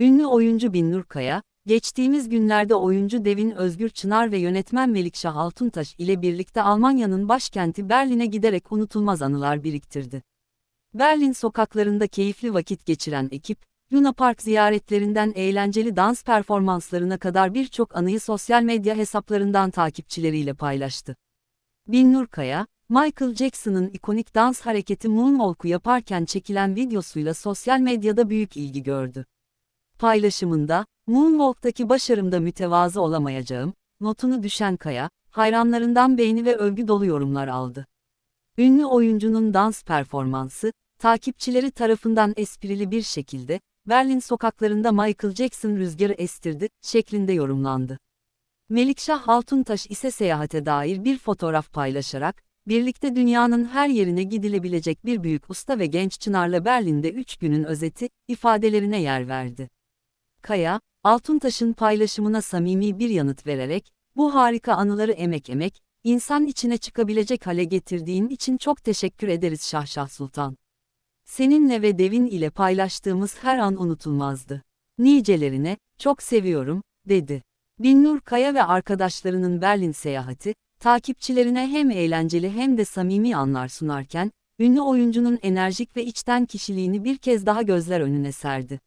Ünlü oyuncu Binnur Kaya, geçtiğimiz günlerde oyuncu Devin Özgür Çınar ve yönetmen Melikşah Altuntaş ile birlikte Almanya'nın başkenti Berlin'e giderek unutulmaz anılar biriktirdi. Berlin sokaklarında keyifli vakit geçiren ekip, Luna Park ziyaretlerinden eğlenceli dans performanslarına kadar birçok anıyı sosyal medya hesaplarından takipçileriyle paylaştı. Binnur Kaya, Michael Jackson'ın ikonik dans hareketi Moonwalk'u yaparken çekilen videosuyla sosyal medyada büyük ilgi gördü. Paylaşımında, Moonwalk'taki başarımda mütevazı olamayacağım, notunu düşen Kaya, hayranlarından beğeni ve övgü dolu yorumlar aldı. Ünlü oyuncunun dans performansı, takipçileri tarafından esprili bir şekilde, Berlin sokaklarında Michael Jackson rüzgarı estirdi, şeklinde yorumlandı. Melikşah Altuntaş ise seyahate dair bir fotoğraf paylaşarak, birlikte dünyanın her yerine gidilebilecek bir büyük usta ve genç Çınar'la Berlin'de 3 günün özeti, ifadelerine yer verdi. Kaya, Altuntaş'ın paylaşımına samimi bir yanıt vererek, bu harika anıları emek emek, insan içine çıkabilecek hale getirdiğin için çok teşekkür ederiz Şahşah Sultan. Seninle ve Devin ile paylaştığımız her an unutulmazdı. Nicelerine, çok seviyorum, dedi. Binnur Kaya ve arkadaşlarının Berlin seyahati, takipçilerine hem eğlenceli hem de samimi anlar sunarken, ünlü oyuncunun enerjik ve içten kişiliğini bir kez daha gözler önüne serdi.